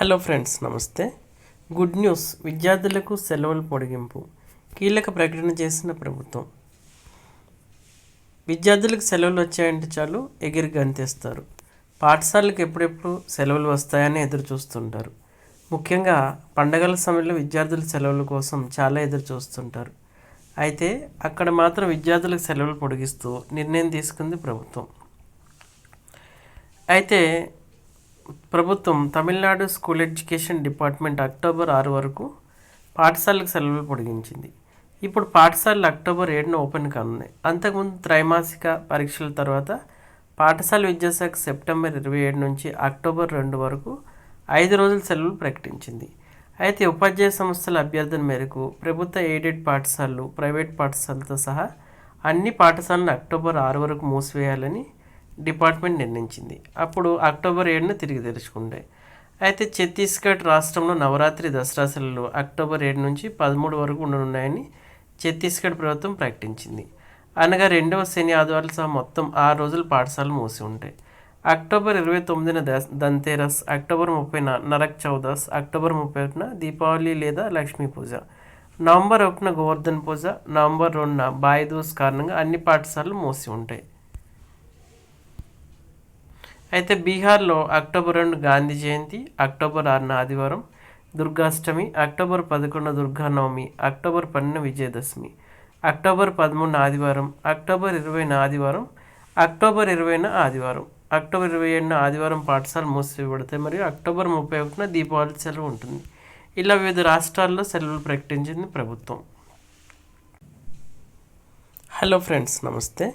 Hello friends నమస్తే. Good news. విద్యార్థులకు సెలవులు పొడిగింపు. కీలక ప్రకటన చేసిన ప్రభుత్వం. విద్యార్థులకు సెలవులు వచ్చాయంటే చాలు ఎగిరి గంతేస్తారు. పాఠశాలకు ఎప్పుడెప్పుడు సెలవులు వస్తాయని ఎదురు చూస్తుంటారు. ముఖ్యంగా పండగల సమయంలో విద్యార్థుల సెలవుల కోసం చాలా ఎదురు చూస్తుంటారు. అయితే అక్కడ మాత్రం విద్యార్థులకు సెలవులు పొడిగిస్తూ నిర్ణయం తీసుకుంది ప్రభుత్వం. అయితే ప్రభుత్వం Tamil Nadu school education department October ఆరు వరకు పాఠశాలకు సెలవులు పొడిగించింది. ఇప్పుడు పాఠశాలలు అక్టోబర్ ఏడున ఓపెన్ కానున్నాయి. అంతకుముందు త్రైమాసిక పరీక్షల తర్వాత పాఠశాల విద్యాశాఖ సెప్టెంబర్ ఇరవై ఏడు నుంచి అక్టోబర్ రెండు వరకు ఐదు రోజుల సెలవులు ప్రకటించింది. అయితే ఉపాధ్యాయ సంస్థల అభ్యర్థన మేరకు ప్రభుత్వ ఎయిడెడ్ పాఠశాలలు ప్రైవేట్ పాఠశాలతో సహా అన్ని పాఠశాలను అక్టోబర్ ఆరు వరకు మూసివేయాలని డిపార్ట్మెంట్ నిర్ణయించింది. అప్పుడు అక్టోబర్ ఏడున తిరిగి తెరుచుకుండే అయితే ఛత్తీస్గఢ్ రాష్ట్రంలో నవరాత్రి దసరా సెలవులు అక్టోబర్ ఏడు నుంచి పదమూడు వరకు ఉండనున్నాయని ఛత్తీస్గఢ్ ప్రభుత్వం ప్రకటించింది. అనగా రెండవ శని ఆదివారాలు సహా మొత్తం ఆరు రోజులు పాఠశాలలు మూసి ఉంటాయి. అక్టోబర్ ఇరవై తొమ్మిదిన దస్ దంతేరస్ అక్టోబర్ ముప్పైన నరక్ చౌదస్ అక్టోబర్ ముప్పై ఒకటిన దీపావళి లేదా లక్ష్మీ పూజ నవంబర్ ఒకటిన గోవర్ధన్ పూజ నవంబర్ రెండున బాయిదూస్ కారణంగా అన్ని పాఠశాలలు మూసి ఉంటాయి. అయితే బీహార్లో అక్టోబర్ రెండు గాంధీ జయంతి అక్టోబర్ ఆరున ఆదివారం దుర్గాష్టమి అక్టోబర్ పదకొండు దుర్గానవమి అక్టోబర్ పన్నెండు విజయదశమి అక్టోబర్ పదమూడున ఆదివారం అక్టోబర్ ఇరవైన ఆదివారం అక్టోబర్ ఇరవైన ఆదివారం. అక్టోబర్ ఇరవై ఏడున ఆదివారం పాఠశాలలు మూసివేయబడతాయి మరియు అక్టోబర్ ముప్పై ఒకటిన దీపావళి సెలవు ఉంటుంది. ఇలా వివిధ రాష్ట్రాల్లో సెలవులు ప్రకటించింది ప్రభుత్వం. హలో ఫ్రెండ్స్ నమస్తే.